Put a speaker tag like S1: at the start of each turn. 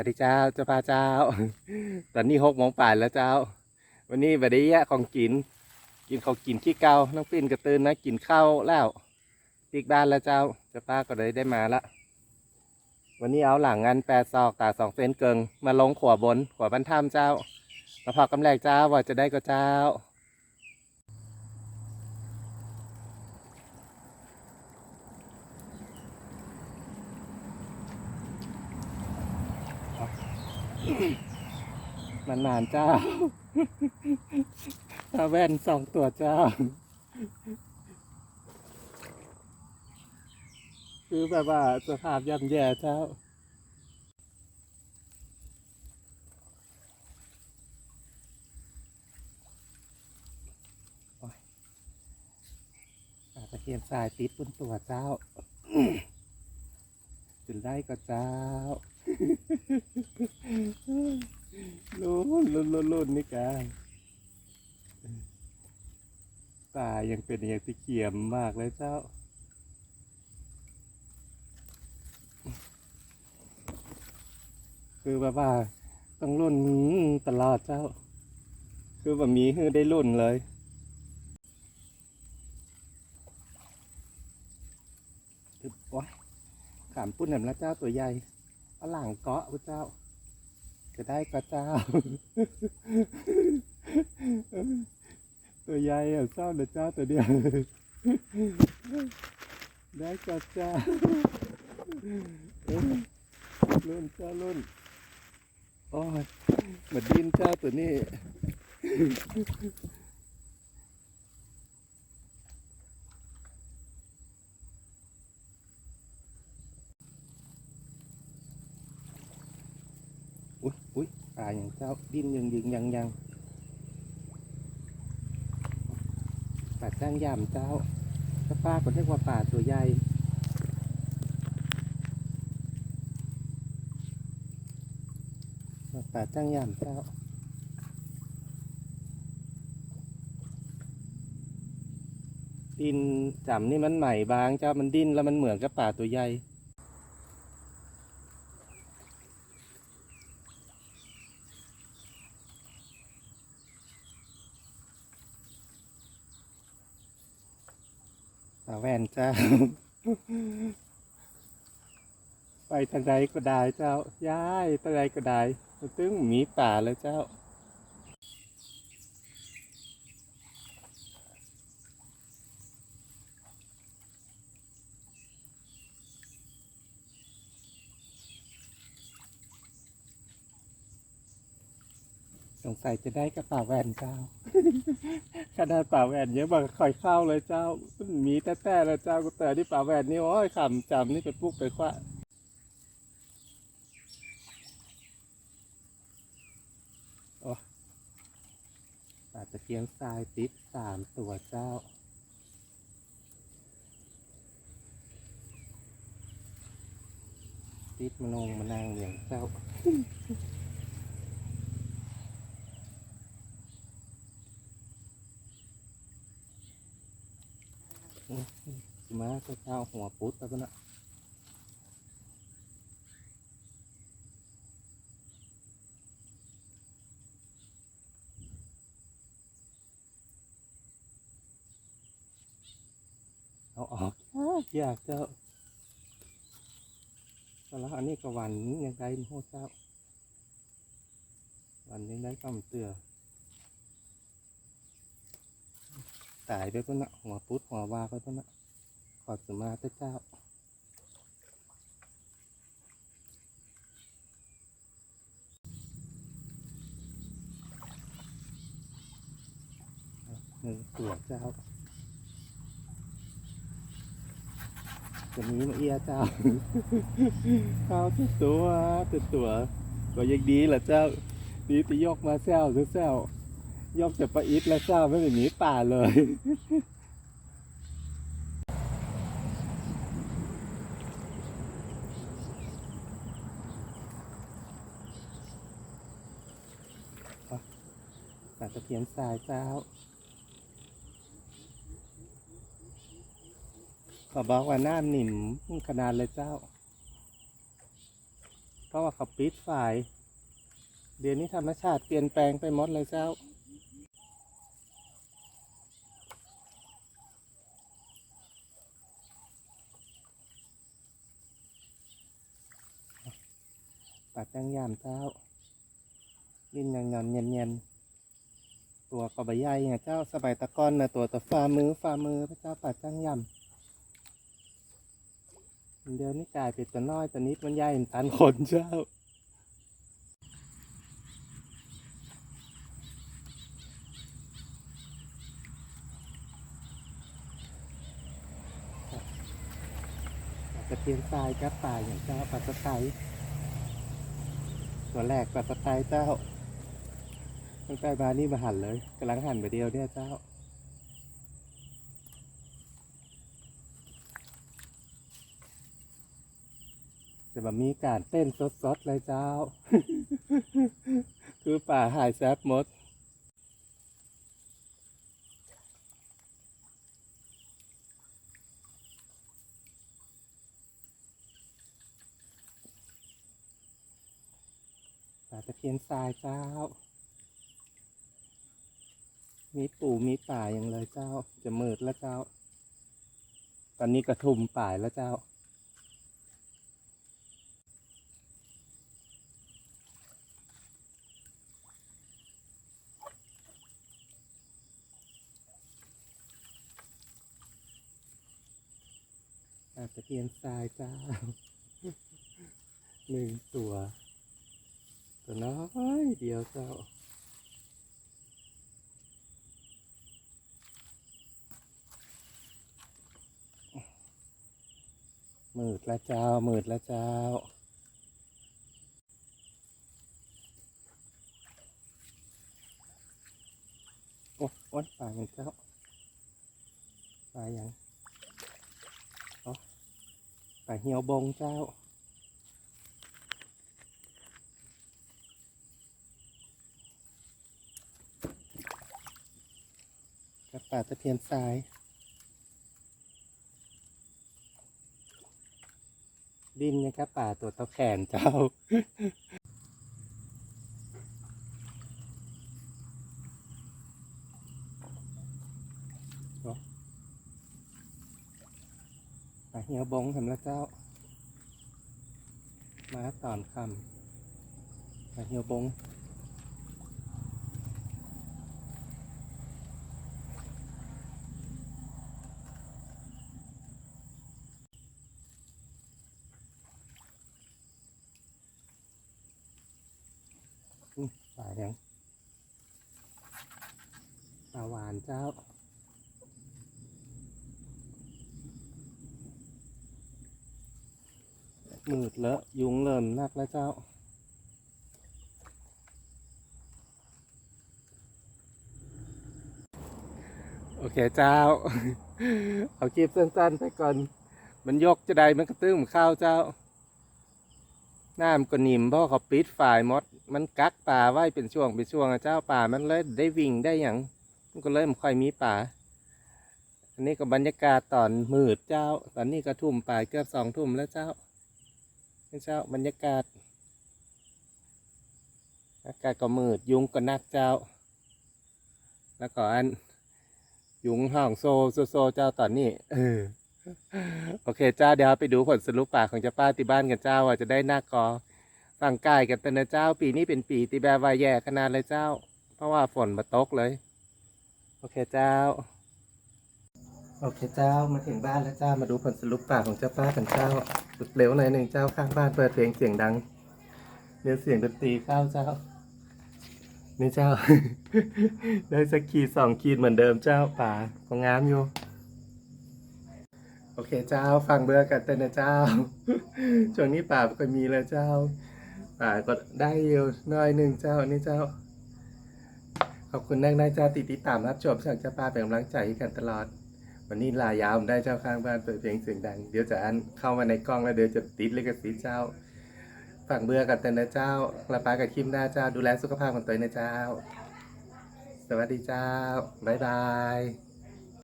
S1: วัสดีเจ้าเจ้าพาเจ้า ตอนนี้หกโมงป่านแล้วเจ้า วันนี้บัดนี้ยะของกิน กินของกินขี้เกาน้องปิ้นกระตือนนะกินข้าวแล้วติกบ้านแล้วเจ้าเจ้าป้าก็เลยได้มาละวันนี้เอาหลังงานแปดซอกตาสองเซนเกิงมาลงขวบนขวบบันถ้ำเจ้ามาพอกำแรกเจ้าว่าจะได้ก็เจ้า มันนานเจ้าตาแว่นสองตัวเจ้า คือแบบว่าสภาพย่ำแย่เจ้าโอ๊ยปลาตะเคียนทรายติดบนตัวเจ้าจุดได้ก็เจ้า ลุ้นลุ้นลุ้นลุ้นนี่กาตายังเป็นอย่างที่เขียมมากเลยเจ้า คือแบบว่าต้องรุ่นตลอดเจ้า คือแบบมีคือได้รุ่นเลยโอ้ยขามปุ้นแหนมล้วเจ้าตัวใหญ่ เอาหลังเกาะพระเจ้า จะได้ก็เจ้า ตัวใหญ่อะเจ้าเดียวเจ้าตัวเดียว ได้ก็เจ้ารุ่นเจ้ารุ่นโอ้ยมาดินเจ้าตัวนี้ อุ้ยอุ้ย เจ้าดิ้นยังยึงยังยังปลาจ้างยามเจ้าถ้าป้าก็เรียกว่าปลาตัวใหญ่ปลาจ้างยามเจ้าดินจำนี่มันใหม่บางเจ้ามันดิ้นแล้วมันเหมือนกับปลาตัวใหญ่ ตาแว่นเจ้า ไปทางใดก็ได้เจ้า ย้ายทางใดก็ได้ตึ้งหมีป่าเลยเจ้าสงสัยจะได้กระเป๋าแหวนเจ้า ขนาดป่าแหวนเยอะบางคอยเข้าเลยเจ้ามีแต่แต่แล้วเจ้าก็แต่ที่ป่าแหวนนี่โอ้ยขำจำนี่ไปปลุกไปคว้าโอ้ปลาตะเกียงทรายติดสามตัวเจ้าติดมานงมานางอย่างเจ้า มาก็เจ้าหัวปุ๊ดแล้วก็นะเอาออกยากเจ้าแล้วอันนี้ก็หวันยังไงโหเจ้าหวันยังไงก็มนเตือ ตายไปก็นะหัวปุ๊ดหัววาไปก็นะขอสมาเถอะเจ้าหนึ่งตัวเจ้าจะมีมาเอียเจ้าข้าวตัวตัวตัวตัวก็ยังดีแหละเจ้าดีที่ยกมาแซวแซว ยกจากปลาอิดแล้วเจ้าไม่ได้หนีป่าเลยปลาตะเพียนทรายเจ้า ขอบอกว่าหน้าหนิ่มขนาดเลยเจ้า เพราะว่าเขาปิดฝ่าย เดี๋ยวนี้ธรรมชาติเปลี่ยนแปลงไปหมดเลยเจ้า ปัดจังยามเจ้าลิ้นยังยอนเย็นเย็นๆตัวก็ใบใหญ่ไงเจ้าสบายตะก้อนนะตัวต่ฝ่ามือฝ่ามือพระเจ้าปัดจังยำเดี๋ยวนี้กลายเป็นตัวน้อยตัวนิดมันใหญ่ตันคนเจ้าปลาตะเพียนทรายกับปลาอย่างเจ้าปลาสไตล์ ตัวแรกปัดสไตล์เจ้าตั้งแต่บานี่มาหันเลยกำลังหันไปเดียวเนี่ยเจ้าจะแบบมีการเต้นสดๆเลยเจ้า คือป่าหายแซบหมด ตะเพียนทรายเจ้า มีปู่มีป่าอย่างเลยเจ้า จะมืดแล้วเจ้า ตอนนี้กระทุ่มป่ายแล้วเจ้าปลาตะเพียนทรายเจ้า หนึ่งตัว ตัวน้อยเดียวเจ้ามืดล้วเจ้ามืดล้วเจ้าโอ้โอ้ยป่าอย่างเจ้าป่าอย่างอ๋อป่าเหี่ยวบงเจ้า กับป่าตะเพียนทรายดินยังกับป่าตัวตาแขนเจ้า ป่าเหี่ยวบงเห็นแล้วเจ้า มาตอนคำป่าเหี่ยวบง ปลายังปลาหวานเจ้ามืดเลอะยุงเริ่มนักแล้วเจ้า โอเคเจ้า เอาคลิปสั้นๆไปก่อน มันยกจะได้มันกระตื้มข้าวเจ้า น้ำก็นิ่มเพราะเขาปิดฝ่ายมด มันกักป่าไว้เป็นช่วงเป็นช่วงเจ้าป่ามันเลยได้วิ่งได้อย่างมันก็เลยไม่ค่อยมีป่า อันนี้ก็บรรยากาศตอนมืดเจ้า ตอนนี้ก็ทุ่มป่าเกือบสองทุ่มแล้วเจ้าเจ้าบรรยากาศ อากาศก็มืดยุงก็นักเจ้า แล้วก็อันยุงห่องโซโซโซเจ้าตอนนี้เออโอเคเจ้าเดี๋ยวไปดูผลสรุปป่าของเจ้าป้าที่บ้านกันเจ้าว่าจะได้หน้ากอ ฟังกายกันแต่นะเจ้า ปีนี้เป็นปีที่แบบว่าแย่ขนาดเลยเจ้า เพราะว่าฝนมาตกเลย โอเคเจ้า โอเคเจ้ามาถึงบ้านแล้วเจ้ามาดูผลสรุปป่าของเจ้าป้ากันเจ้าสุดเร็วหน่อยหนึ่งเจ้าข้างบ้านเปิดเพลงเสียงดังเรียนเสียงดนตรีเข้าเจ้านี่เจ้า ได้สักขีดสองขีดเหมือนเดิมเจ้าป่าก็งามอยู่โอเคเจ้าฟังเบื่อกันแต่นะเจ้าช่วงนี้ป่าไม่ค่อยมีแล้วเจ้า่าก็ได้อยู่หน้อยหนึ่งเจ้านี่เจ้า ขอบคุณนักนายเจ้าติดติดตามรับชมช่างเจ้าป้าเป็นกำลังใจให้กันตลอด วันนี้ลายาวผมได้เจ้าข้างบ้านเปิดเพลงเสียงดัง เดี๋ยวจะอันเข้ามาในกล้องแล้วเดี๋ยวจะติดเลิขสิทธิ์เจ้าฟังเบื่อกันแต่นะเจ้าลาปากับคิมหน้าเจ้า ดูแลสุขภาพของตัวเองนะเจ้า สวัสดีเจ้า บ๊ายบาย